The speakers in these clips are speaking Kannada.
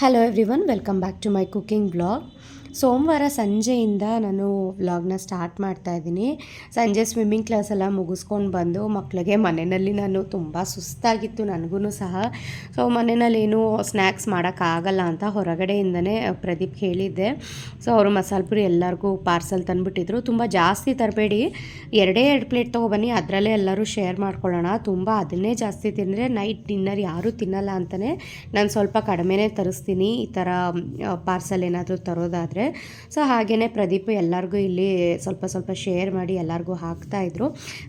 hello everyone welcome back to my cooking blog ಸೋಮವಾರ ಸಂಜೆಯಿಂದ ನಾನು ವ್ಲಾಗ್ನ ಸ್ಟಾರ್ಟ್ ಮಾಡ್ತಾ ಇದ್ದೀನಿ. ಸಂಜೆ ಸ್ವಿಮ್ಮಿಂಗ್ ಕ್ಲಾಸ್ ಎಲ್ಲ ಮುಗಿಸ್ಕೊಂಡು ಬಂದು ಮಕ್ಕಳಿಗೆ ಮನೆಯಲ್ಲಿ ನಾನು ತುಂಬ ಸುಸ್ತಾಗಿತ್ತು, ನನಗೂ ಸಹ. ಸೊ, ಮನೆಯಲ್ಲಿ ಏನು ಸ್ನ್ಯಾಕ್ಸ್ ಮಾಡೋಕ್ಕಾಗಲ್ಲ ಅಂತ ಹೊರಗಡೆಯಿಂದನೇ ಪ್ರದೀಪ್ ಹೇಳಿದ್ದೆ. ಸೊ, ಅವರು ಮಸಾಲೆ ಪುರಿ ಎಲ್ಲರಿಗೂ ಪಾರ್ಸಲ್ ತಂದುಬಿಟ್ಟಿದ್ರು. ತುಂಬ ಜಾಸ್ತಿ ತರಬೇಡಿ. ಎರಡೇ ಎರಡು ಪ್ಲೇಟ್ ತೊಗೊಬನ್ನಿ, ಅದರಲ್ಲೇ ಎಲ್ಲರೂ ಶೇರ್ ಮಾಡ್ಕೊಳ್ಳೋಣ. ತುಂಬ ಅದನ್ನೇ ಜಾಸ್ತಿ ತಿಂದರೆ ನೈಟ್ ಡಿನ್ನರ್ ಯಾರೂ ತಿನ್ನಲ್ಲ ಅಂತಲೇ ನಾನು ಸ್ವಲ್ಪ ಕಡಿಮೆನೇ ತರಿಸ್ತೀನಿ. ಈ ಥರ ಪಾರ್ಸಲ್ ಏನಾದರೂ ತರೋದಾದರೆ ಸೊ ಹಾಗೆಯೇ ಪ್ರದೀಪ್ ಎಲ್ಲರಿಗೂ ಇಲ್ಲಿ ಸ್ವಲ್ಪ ಸ್ವಲ್ಪ ಶೇರ್ ಮಾಡಿ ಎಲ್ಲರಿಗೂ ಹಾಕ್ತಾಯಿದ್ರು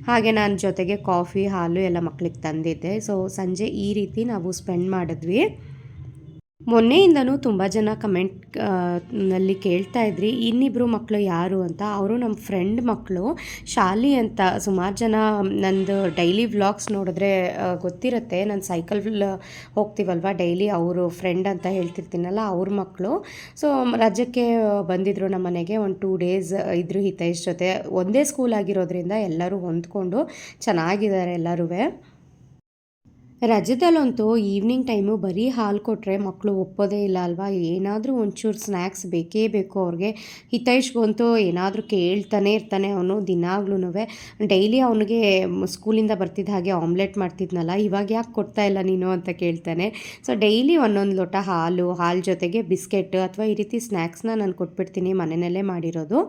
ಹಾಗೆ ನಾನು ಜೊತೆಗೆ ಕಾಫಿ ಹಾಲು ಎಲ್ಲ ಮಕ್ಕಳಿಗೆ ತಂದಿದ್ದೆ. ಸೊ ಸಂಜೆ ಈ ರೀತಿ ನಾವು ಸ್ಪೆಂಡ್ ಮಾಡಿದ್ವಿ. ಮೊನ್ನೆಯಿಂದನೂ ತುಂಬ ಜನ ಕಮೆಂಟ್ನಲ್ಲಿ ಕೇಳ್ತಾ ಇದ್ರಿ ಇನ್ನಿಬ್ಬರು ಮಕ್ಕಳು ಯಾರು ಅಂತ. ಅವರು ನಮ್ಮ ಫ್ರೆಂಡ್ ಮಕ್ಕಳು ಶಾಲಿ ಅಂತ ಸುಮಾರು ಜನ, ನಂದು ಡೈಲಿ ವ್ಲಾಗ್ಸ್ ನೋಡಿದ್ರೆ ಗೊತ್ತಿರುತ್ತೆ. ನಾನು ಸೈಕಲ್ ಹೋಗ್ತೀವಲ್ವ ಡೈಲಿ ಅವರು ಫ್ರೆಂಡ್ ಅಂತ ಹೇಳ್ತಿರ್ತೀನಲ್ಲ, ಅವ್ರ ಮಕ್ಕಳು ಸೊ ರಜಕ್ಕೆ ಬಂದಿದ್ರು ನಮ್ಮ ಮನೆಗೆ, ಒಂದು ಟೂ ಡೇಸ್ ಇದ್ರು ಹಿತೈಷ್ ಜೊತೆ. ಒಂದೇ ಸ್ಕೂಲ್ ಆಗಿರೋದ್ರಿಂದ ಎಲ್ಲರೂ ಹೊಂದ್ಕೊಂಡು ಚೆನ್ನಾಗಿದ್ದಾರೆ ಎಲ್ಲರೂ ರಜದಲ್ಲಂತೂ ಈವ್ನಿಂಗ್ ಟೈಮು ಬರೀ ಹಾಲು ಕೊಟ್ಟರೆ ಮಕ್ಕಳು ಒಪ್ಪೋದೇ ಇಲ್ಲ ಅಲ್ವಾ? ಏನಾದರೂ ಒಂಚೂರು ಸ್ನ್ಯಾಕ್ಸ್ ಬೇಕೇ ಬೇಕು ಅವ್ರಿಗೆ. ಹಿತೈಷ್ಗಂತೂ ಏನಾದರೂ ಕೇಳ್ತಾನೆ ಇರ್ತಾನೆ ಅವನು ದಿನಾಗ್ಲೂ ಡೈಲಿ ಅವನಿಗೆ ಸ್ಕೂಲಿಂದ ಬರ್ತಿದ್ದ ಹಾಗೆ ಆಮ್ಲೆಟ್ ಮಾಡ್ತಿದ್ನಲ್ಲ, ಇವಾಗ ಯಾಕೆ ಕೊಡ್ತಾ ಇಲ್ಲ ನೀನು ಅಂತ ಕೇಳ್ತಾನೆ. ಸೊ ಡೈಲಿ ಒಂದೊಂದು ಲೋಟ ಹಾಲು ಹಾಲು ಜೊತೆಗೆ ಬಿಸ್ಕೆಟ್ ಅಥವಾ ಈ ರೀತಿ ಸ್ನ್ಯಾಕ್ಸ್ನ ನಾನು ಕೊಟ್ಬಿಡ್ತೀನಿ ಮನೆಯಲ್ಲೇ ಮಾಡಿರೋದು.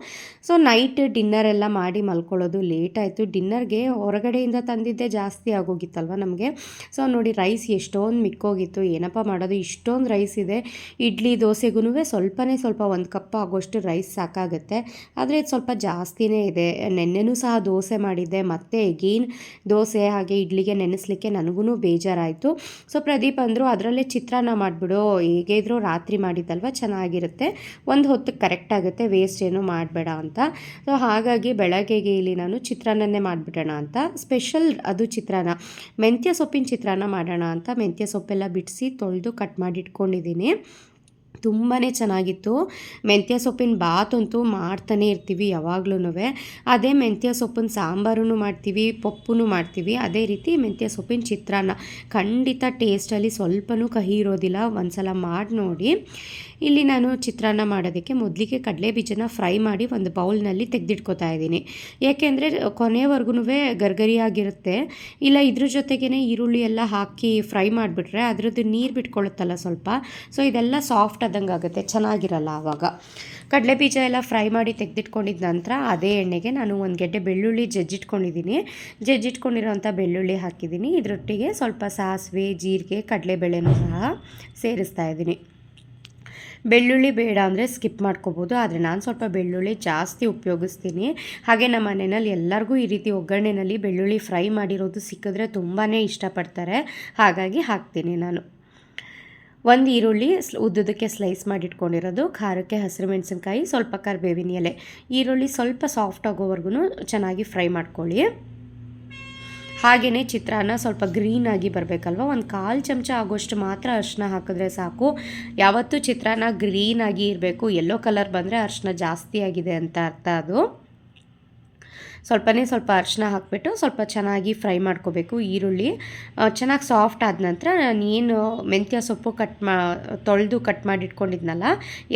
ಸೊ ನೈಟ್ ಡಿನ್ನರ್ ಎಲ್ಲ ಮಾಡಿ ಮಲ್ಕೊಳ್ಳೋದು ಲೇಟ್ ಆಯಿತು. ಡಿನ್ನರ್ಗೆ ಹೊರಗಡೆಯಿಂದ ತಂದಿದ್ದೇ ಜಾಸ್ತಿ ಆಗೋಗಿತ್ತಲ್ವ ನಮಗೆ? ಸೊ ನೋಡಿ ರೈಸ್ ಎಷ್ಟೊಂದು ಮಿಕ್ಕೋಗಿತ್ತು. ಏನಪ್ಪ ಮಾಡೋದು? ಇಷ್ಟೊಂದು ರೈಸ್ ಇದೆ. ಇಡ್ಲಿ ದೋಸೆಗೂ ಸ್ವಲ್ಪನೇ ಸ್ವಲ್ಪ ಒಂದು ಕಪ್ ಆಗೋಷ್ಟು ರೈಸ್ ಸಾಕಾಗುತ್ತೆ. ಆದರೆ ಇದು ಸ್ವಲ್ಪ ಜಾಸ್ತಿನೇ ಇದೆ. ನೆನ್ನೆನೂ ಸಹ ದೋಸೆ ಮಾಡಿದ್ದೆ. ಮತ್ತೆ ಎಗೇನ್ ದೋಸೆ ಹಾಗೆ ಇಡ್ಲಿಗೆ ನೆನೆಸ್ಲಿಕ್ಕೆ ನನಗೂ ಬೇಜಾರಾಯಿತು. ಸೊ ಪ್ರದೀಪ್ ಅಂದರು, ಅದರಲ್ಲೇ ಚಿತ್ರಾನ್ನ ಮಾಡಿಬಿಡು. ಹೇಗೆ ಇದ್ರೂ ರಾತ್ರಿ ಮಾಡಿದ್ದಲ್ವ? ಚೆನ್ನಾಗಿರುತ್ತೆ. ಒಂದು ಹೊತ್ತಿಗೆ ಕರೆಕ್ಟ್ ಆಗುತ್ತೆ. ವೇಸ್ಟ್ ಏನು ಮಾಡಬೇಡ ಅಂತ. ಸೊ ಹಾಗಾಗಿ ಬೆಳಗ್ಗೆಗೆ ಇಲ್ಲಿ ನಾನು ಚಿತ್ರಾನ್ನನೇ ಮಾಡಿಬಿಡೋಣ ಅಂತ. ಸ್ಪೆಷಲ್ ಅದು ಚಿತ್ರಾನ್ನ. ಮೆಂತ್ಯ ಸೊಪ್ಪಿನ ಚಿತ್ರಾನ್ನ ಮಾಡೋಣ ಅಂತ ಮೆಂತ್ಯ ಸೊಪ್ಪೆಲ್ಲ ಬಿಡಿಸಿ ತೊಳೆದು ಕಟ್ ಮಾಡಿಟ್ಕೊಂಡಿದ್ದೀನಿ. ತುಂಬಾ ಚೆನ್ನಾಗಿತ್ತು. ಮೆಂತ್ಯ ಸೊಪ್ಪಿನ ಬಾತ್ ಅಂತೂ ಮಾಡ್ತಾನೆ ಇರ್ತೀವಿ ಯಾವಾಗ್ಲೂ ಅದೇ ಮೆಂತ್ಯ ಸೊಪ್ಪಿನ ಸಾಂಬಾರು ಮಾಡ್ತೀವಿ ಪಪ್ಪು ಮಾಡ್ತೀವಿ. ಅದೇ ರೀತಿ ಮೆಂತ್ಯ ಸೊಪ್ಪಿನ ಚಿತ್ರಾನ್ನ ಖಂಡಿತ ಟೇಸ್ಟಲ್ಲಿ ಸ್ವಲ್ಪನೂ ಕಹಿ ಇರೋದಿಲ್ಲ. ಒಂದು ಸಲ ಮಾಡಿ ನೋಡಿ ಇಲ್ಲಿ ನಾನು ಚಿತ್ರಾನ್ನ ಮಾಡೋದಕ್ಕೆ ಮೊದಲಿಗೆ ಕಡಲೆ ಬೀಜನ ಫ್ರೈ ಮಾಡಿ ಒಂದು ಬೌಲ್ನಲ್ಲಿ ತೆಗೆದಿಟ್ಕೋತಾ ಇದ್ದೀನಿ. ಏಕೆಂದರೆ ಕೊನೆವರೆಗೂ ಗರ್ಗರಿಯಾಗಿರುತ್ತೆ. ಇಲ್ಲ, ಇದ್ರ ಜೊತೆಗೇ ಈರುಳ್ಳಿ ಎಲ್ಲ ಹಾಕಿ ಫ್ರೈ ಮಾಡಿಬಿಟ್ರೆ ಅದರದ್ದು ನೀರು ಬಿಟ್ಕೊಳ್ಳುತ್ತಲ್ಲ ಸ್ವಲ್ಪ. ಸೊ ಇದೆಲ್ಲ ಸಾಫ್ಟ್ ಆದಂಗೆ ಆಗುತ್ತೆ, ಚೆನ್ನಾಗಿರಲ್ಲ ಆವಾಗ. ಕಡಲೆ ಬೀಜ ಎಲ್ಲ ಫ್ರೈ ಮಾಡಿ ತೆಗೆದಿಟ್ಕೊಂಡಿದ್ದ ನಂತರ ಅದೇ ಎಣ್ಣೆಗೆ ನಾನು ಒಂದು ಗೆಡ್ಡೆ ಬೆಳ್ಳುಳ್ಳಿ ಜಜ್ಜಿಟ್ಕೊಂಡಿದ್ದೀನಿ ಜಜ್ಜಿಟ್ಕೊಂಡಿರೋಂಥ ಬೆಳ್ಳುಳ್ಳಿ ಹಾಕಿದ್ದೀನಿ ಇದರೊಟ್ಟಿಗೆ ಸ್ವಲ್ಪ ಸಾಸಿವೆ, ಜೀರಿಗೆ, ಕಡಲೆಬೇಳೆನೂ ಸಹ ಸೇರಿಸ್ತಾ ಇದ್ದೀನಿ. ಬೆಳ್ಳುಳ್ಳಿ ಬೇಡ ಅಂದರೆ ಸ್ಕಿಪ್ ಮಾಡ್ಕೋಬೋದು. ಆದರೆ ನಾನು ಸ್ವಲ್ಪ ಬೆಳ್ಳುಳ್ಳಿ ಜಾಸ್ತಿ ಉಪಯೋಗಿಸ್ತೀನಿ. ಹಾಗೆ ನಮ್ಮ ಮನೆಯಲ್ಲಿ ಎಲ್ಲರಿಗೂ ಈ ರೀತಿ ಒಗ್ಗರಣೆಯಲ್ಲಿ ಬೆಳ್ಳುಳ್ಳಿ ಫ್ರೈ ಮಾಡಿರೋದು ಸಿಕ್ಕಿದ್ರೆ ತುಂಬಾ ಇಷ್ಟಪಡ್ತಾರೆ. ಹಾಗಾಗಿ ಹಾಕ್ತೀನಿ ನಾನು. ಒಂದು ಈರುಳ್ಳಿ ಉದ್ದದಕ್ಕೆ ಸ್ಲೈಸ್ ಮಾಡಿಟ್ಕೊಂಡಿರೋದು. ಖಾರಕ್ಕೆ ಹಸಿರು ಮೆಣಸಿನ್ಕಾಯಿ, ಸ್ವಲ್ಪ ಕರಿಬೇವಿನ ಎಲೆ. ಈರುಳ್ಳಿ ಸ್ವಲ್ಪ ಸಾಫ್ಟ್ ಆಗೋವರೆಗೂ ಚೆನ್ನಾಗಿ ಫ್ರೈ ಮಾಡ್ಕೊಳ್ಳಿ. ಹಾಗೆಯೇ ಚಿತ್ರಾನ್ನ ಸ್ವಲ್ಪ ಗ್ರೀನ್ ಆಗಿ ಬರಬೇಕಲ್ವ? ಒಂದು ಕಾಲು ಚಮಚ ಆಗೋಷ್ಟು ಮಾತ್ರ ಅರಿಶಿನ ಹಾಕಿದ್ರೆ ಸಾಕು. ಯಾವತ್ತೂ ಚಿತ್ರಾನ್ನ ಆಗಿ ಇರಬೇಕು. ಯೆಲ್ಲೋ ಕಲರ್ ಬಂದರೆ ಅರಿಶಿನ ಜಾಸ್ತಿ ಆಗಿದೆ ಅಂತ ಅರ್ಥ ಅದು. ಸ್ವಲ್ಪನೇ ಸ್ವಲ್ಪ ಅರ್ಶಿನ ಹಾಕಿಬಿಟ್ಟು ಸ್ವಲ್ಪ ಚೆನ್ನಾಗಿ ಫ್ರೈ ಮಾಡ್ಕೋಬೇಕು ಈರುಳ್ಳಿ. ಚೆನ್ನಾಗಿ ಸಾಫ್ಟ್ ಆದ ನಂತರ ನಾನು ಏನು ಮೆಂತ್ಯ ಸೊಪ್ಪು ಕಟ್ ಮಾ, ತೊಳೆದು ಕಟ್ ಮಾಡಿ ಇಟ್ಕೊಂಡಿದ್ನಲ್ಲ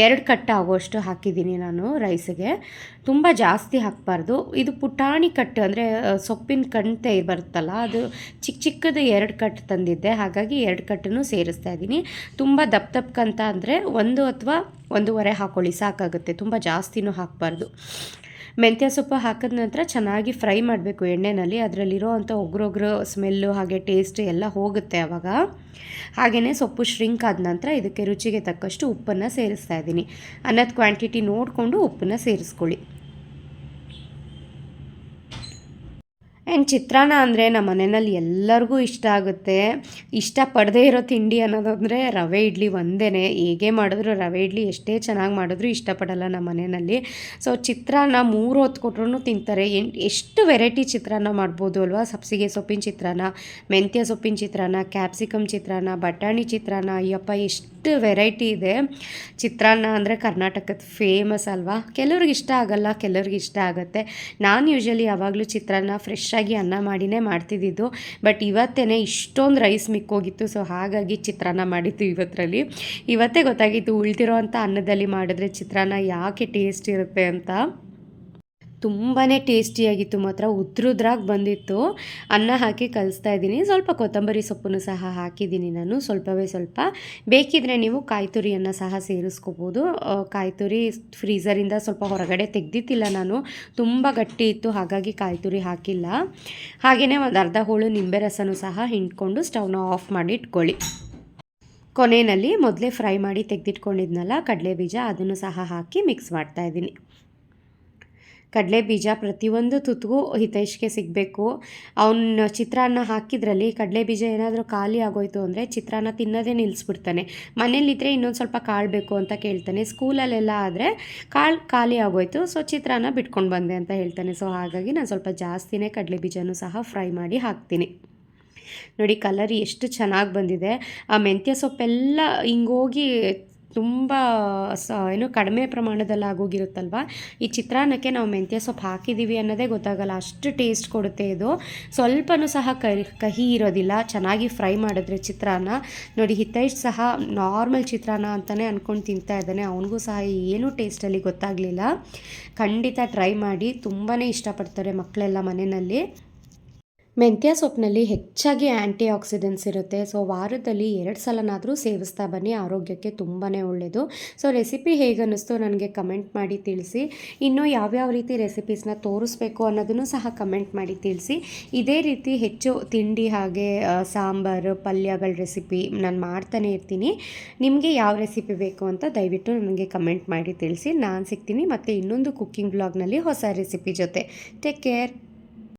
ಎರಡು ಕಟ್ ಆಗುವಷ್ಟು ಹಾಕಿದ್ದೀನಿ ನಾನು ರೈಸಿಗೆ. ತುಂಬ ಜಾಸ್ತಿ ಹಾಕಬಾರ್ದು. ಇದು ಪುಟಾಣಿ ಕಟ್ಟು ಅಂದರೆ ಸೊಪ್ಪಿನ ಕಣ್ತೆ ಬರುತ್ತಲ್ಲ, ಅದು ಚಿಕ್ಕ ಚಿಕ್ಕದು ಎರಡು ಕಟ್ ತಂದಿದ್ದೆ, ಹಾಗಾಗಿ ಎರಡು ಕಟ್ಟನ್ನು ಸೇರಿಸ್ತಾ ಇದ್ದೀನಿ. ತುಂಬ ದಪ್ಪ ದಪ್ಪಕ್ಕಂತ ಅಂದರೆ ಒಂದು ಅಥವಾ ಒಂದೂವರೆ ಹಾಕೊಳ್ಳಿ, ಸಾಕಾಗುತ್ತೆ, ತುಂಬ ಜಾಸ್ತಿನೂ ಹಾಕಬಾರ್ದು. ಮೆಂತ್ಯ ಸೊಪ್ಪು ಹಾಕಿದ ನಂತರ ಚೆನ್ನಾಗಿ ಫ್ರೈ ಮಾಡಬೇಕು ಎಣ್ಣೆಯಲ್ಲಿ ಅದರಲ್ಲಿರೋ ಅಂಥ ಒಗ್ರೊಗ್ರು ಸ್ಮೆಲ್ಲು ಹಾಗೆ ಟೇಸ್ಟ್ ಎಲ್ಲ ಹೋಗುತ್ತೆ ಆವಾಗ ಹಾಗೆಯೇ ಸೊಪ್ಪು ಶ್ರಿಂಕ್ ಆದ ನಂತರ ಇದಕ್ಕೆ ರುಚಿಗೆ ತಕ್ಕಷ್ಟು ಉಪ್ಪನ್ನು ಸೇರಿಸ್ತಾ ಇದ್ದೀನಿ. ಅನ್ನದ ಕ್ವಾಂಟಿಟಿ ನೋಡಿಕೊಂಡು ಉಪ್ಪನ್ನು ಸೇರಿಸ್ಕೊಳ್ಳಿ. ಆ್ಯಂಡ್ ಚಿತ್ರಾನ್ನ ಅಂದರೆ ನಮ್ಮ ಮನೆಯಲ್ಲಿ ಎಲ್ಲರಿಗೂ ಇಷ್ಟ ಆಗುತ್ತೆ. ಇಷ್ಟಪಡದೇ ಇರೋ ತಿಂಡಿ ಅನ್ನೋದಂದರೆ ರವೆ ಇಡ್ಲಿ ಒಂದೇ ಹೇಗೆ ಮಾಡಿದ್ರು ರವೆ ಇಡ್ಲಿ ಎಷ್ಟೇ ಚೆನ್ನಾಗಿ ಮಾಡಿದ್ರು ಇಷ್ಟಪಡಲ್ಲ ನಮ್ಮ ಮನೆಯಲ್ಲಿ. ಸೊ ಚಿತ್ರಾನ್ನ ಮೂರು ಹೊತ್ತು ಕೊಟ್ರೂ ತಿಂತಾರೆ. ಎಷ್ಟು ವೆರೈಟಿ ಚಿತ್ರಾನ್ನ ಮಾಡ್ಬೋದು ಅಲ್ವಾ? ಸಬ್ಸಿಗೆ ಸೊಪ್ಪಿನ ಚಿತ್ರಾನ್ನ, ಮೆಂತ್ಯ ಸೊಪ್ಪಿನ ಚಿತ್ರಾನ್ನ ಕ್ಯಾಪ್ಸಿಕಮ್ ಚಿತ್ರಾನ್ನ, ಬಟಾಣಿ ಚಿತ್ರಾನ್ನ, ಅಯ್ಯಪ್ಪ ಎಷ್ಟು ವೆರೈಟಿ ಇದೆ. ಚಿತ್ರಾನ್ನ ಅಂದರೆ ಕರ್ನಾಟಕದ ಫೇಮಸ್ ಅಲ್ವಾ? ಕೆಲವ್ರಿಗೆ ಇಷ್ಟ ಆಗಲ್ಲ, ಕೆಲವ್ರಿಗೆ ಇಷ್ಟ ಆಗುತ್ತೆ. ನಾನು ಯೂಶ್ವಲಿ ಯಾವಾಗಲೂ ಚಿತ್ರಾನ್ನ ಫ್ರೆಶ್ ಫ್ರೆಶ್ಶಾಗಿ ಅನ್ನ ಮಾಡಿನೇ ಮಾಡ್ತಿದ್ದಿದ್ದು. ಬಟ್ ಇವತ್ತೇ ಇಷ್ಟೊಂದು ರೈಸ್ ಮಿಕ್ಕೋಗಿತ್ತು. ಸೊ ಹಾಗಾಗಿ ಚಿತ್ರಾನ್ನ ಮಾಡಿದ್ದು ಇವತ್ತರಲ್ಲಿ. ಇವತ್ತೇ ಗೊತ್ತಾಗಿತ್ತು ಉಳ್ತಿರೋ ಅನ್ನದಲ್ಲಿ ಮಾಡಿದ್ರೆ ಚಿತ್ರಾನ್ನ ಯಾಕೆ ಟೇಸ್ಟ್ ಇರುತ್ತೆ ಅಂತ. ತುಂಬಾ ಟೇಸ್ಟಿಯಾಗಿತ್ತು. ಮಾತ್ರ ಉದ್ರುದ್ರಾಗಿ ಬಂದಿತ್ತು. ಅನ್ನ ಹಾಕಿ ಕಲಿಸ್ತಾ ಇದ್ದೀನಿ. ಸ್ವಲ್ಪ ಕೊತ್ತಂಬರಿ ಸೊಪ್ಪನ್ನು ಸಹ ಹಾಕಿದ್ದೀನಿ ನಾನು. ಸ್ವಲ್ಪವೇ ಸ್ವಲ್ಪ. ಬೇಕಿದ್ರೆ ನೀವು ಕಾಯಿ ತುರಿಯನ್ನು ಸಹ ಸೇರಿಸ್ಕೋಬೋದು. ಕಾಯಿ ತುರಿ ಫ್ರೀಝರಿಂದ ಸ್ವಲ್ಪ ಹೊರಗಡೆ ತೆಗ್ದಿತ್ತಿಲ್ಲ ನಾನು. ತುಂಬ ಗಟ್ಟಿ ಇತ್ತು. ಹಾಗಾಗಿ ಕಾಯಿ ತುರಿ ಹಾಕಿಲ್ಲ. ಹಾಗೆಯೇ ಒಂದು ಅರ್ಧ ಹೋಳು ನಿಂಬೆ ರಸನೂ ಸಹ ಹಿಂಡ್ಕೊಂಡು ಸ್ಟವ್ನ ಆಫ್ ಮಾಡಿ ಇಟ್ಕೊಳ್ಳಿ. ಕೊನೆಯಲ್ಲಿ ಮೊದಲೇ ಫ್ರೈ ಮಾಡಿ ತೆಗೆದಿಟ್ಕೊಂಡಿದ್ನಲ್ಲ ಕಡಲೆ ಬೀಜ ಅದನ್ನು ಸಹ ಹಾಕಿ ಮಿಕ್ಸ್ ಮಾಡ್ತಾ ಇದ್ದೀನಿ. ಕಡಲೆ ಬೀಜ ಪ್ರತಿಯೊಂದು ತುತ್ತಿಗೂ ಹಿತೈಷ್ಗೆ ಸಿಗಬೇಕು. ಅವನ ಚಿತ್ರಾನ್ನ ಹಾಕಿದ್ರಲ್ಲಿ ಕಡಲೆ ಬೀಜ ಏನಾದರೂ ಖಾಲಿ ಆಗೋಯ್ತು ಅಂದರೆ ಚಿತ್ರಾನ್ನ ತಿನ್ನೋದೇ ನಿಲ್ಲಿಸ್ಬಿಡ್ತಾನೆ ಮನೇಲಿದ್ದರೆ ಇನ್ನೊಂದು ಸ್ವಲ್ಪ ಕಾಳು ಬೇಕು ಅಂತ ಕೇಳ್ತಾನೆ. ಸ್ಕೂಲಲ್ಲೆಲ್ಲ ಆದರೆ ಕಾಳು ಖಾಲಿ ಆಗೋಯ್ತು, ಸೊ ಚಿತ್ರಾನ್ನ ಬಿಟ್ಕೊಂಡು ಬಂದೆ ಅಂತ ಹೇಳ್ತಾನೆ. ಸೊ ಹಾಗಾಗಿ ನಾನು ಸ್ವಲ್ಪ ಜಾಸ್ತಿನೇ ಕಡಲೆ ಬೀಜನೂ ಸಹ ಫ್ರೈ ಮಾಡಿ ಹಾಕ್ತೀನಿ. ನೋಡಿ, ಕಲರ್ ಎಷ್ಟು ಚೆನ್ನಾಗಿ ಬಂದಿದೆ. ಆ ಮೆಂತ್ಯ ಸೊಪ್ಪೆಲ್ಲ ಹಿಂಗೋಗಿ ತುಂಬ, ಸ, ಏನು ಕಡಿಮೆ ಪ್ರಮಾಣದಲ್ಲಿ ಆಗೋಗಿರುತ್ತಲ್ವ? ಈ ಚಿತ್ರಾನ್ನಕ್ಕೆ ನಾವು ಮೆಂತ್ಯ ಸೊಪ್ಪು ಹಾಕಿದ್ದೀವಿ ಅನ್ನೋದೇ ಗೊತ್ತಾಗಲ್ಲ. ಅಷ್ಟು ಟೇಸ್ಟ್ ಕೊಡುತ್ತೆ ಇದು. ಸ್ವಲ್ಪನೂ ಸಹ ಕಹಿ ಕಹಿ ಇರೋದಿಲ್ಲ. ಚೆನ್ನಾಗಿ ಫ್ರೈ ಮಾಡಿದ್ರೆ ಚಿತ್ರಾನ್ನ. ನೋಡಿ ಹಿತೈಷ್ ಸಹ ನಾರ್ಮಲ್ ಚಿತ್ರಾನ್ನ ಅಂತಲೇ ಅಂದ್ಕೊಂಡು ತಿಂತಾ ಇದ್ದಾನೆ. ಅವನಿಗೂ ಸಹ ಏನೂ ಟೇಸ್ಟಲ್ಲಿ ಗೊತ್ತಾಗಲಿಲ್ಲ. ಖಂಡಿತ ಟ್ರೈ ಮಾಡಿ. ತುಂಬಾ ಇಷ್ಟಪಡ್ತಾರೆ ಮಕ್ಕಳೆಲ್ಲ ಮನೆಯಲ್ಲಿ. ಮೆಂತ್ಯ ಸೊಪ್ಪಿನಲ್ಲಿ ಹೆಚ್ಚಾಗಿ ಆ್ಯಂಟಿ ಆಕ್ಸಿಡೆಂಟ್ಸ್ ಇರುತ್ತೆ. ಸೊ, ವಾರದಲ್ಲಿ ಎರಡು ಸಲನಾದರೂ ಸೇವಿಸ್ತಾ ಬನ್ನಿ. ಆರೋಗ್ಯಕ್ಕೆ ತುಂಬಾ ಒಳ್ಳೆಯದು ಸೊ, ರೆಸಿಪಿ ಹೇಗೆ ನನಗೆ ಕಮೆಂಟ್ ಮಾಡಿ ತಿಳಿಸಿ. ಇನ್ನೂ ಯಾವ್ಯಾವ ರೀತಿ ರೆಸಿಪೀಸ್ನ ತೋರಿಸ್ಬೇಕು ಅನ್ನೋದನ್ನು ಸಹ ಕಮೆಂಟ್ ಮಾಡಿ ತಿಳಿಸಿ. ಇದೇ ರೀತಿ ಹೆಚ್ಚು ತಿಂಡಿ ಹಾಗೆ ಸಾಂಬಾರು, ಪಲ್ಯಗಳ ರೆಸಿಪಿ ನಾನು ಮಾಡ್ತಾನೆ ಇರ್ತೀನಿ. ನಿಮಗೆ ಯಾವ ರೆಸಿಪಿ ಬೇಕು ಅಂತ ದಯವಿಟ್ಟು ನನಗೆ ಕಮೆಂಟ್ ಮಾಡಿ ತಿಳಿಸಿ. ನಾನು ಸಿಗ್ತೀನಿ. ಮತ್ತು ಇನ್ನೊಂದು ಕುಕ್ಕಿಂಗ್ ಬ್ಲಾಗ್ನಲ್ಲಿ ಹೊಸ ರೆಸಿಪಿ ಜೊತೆ. Take care.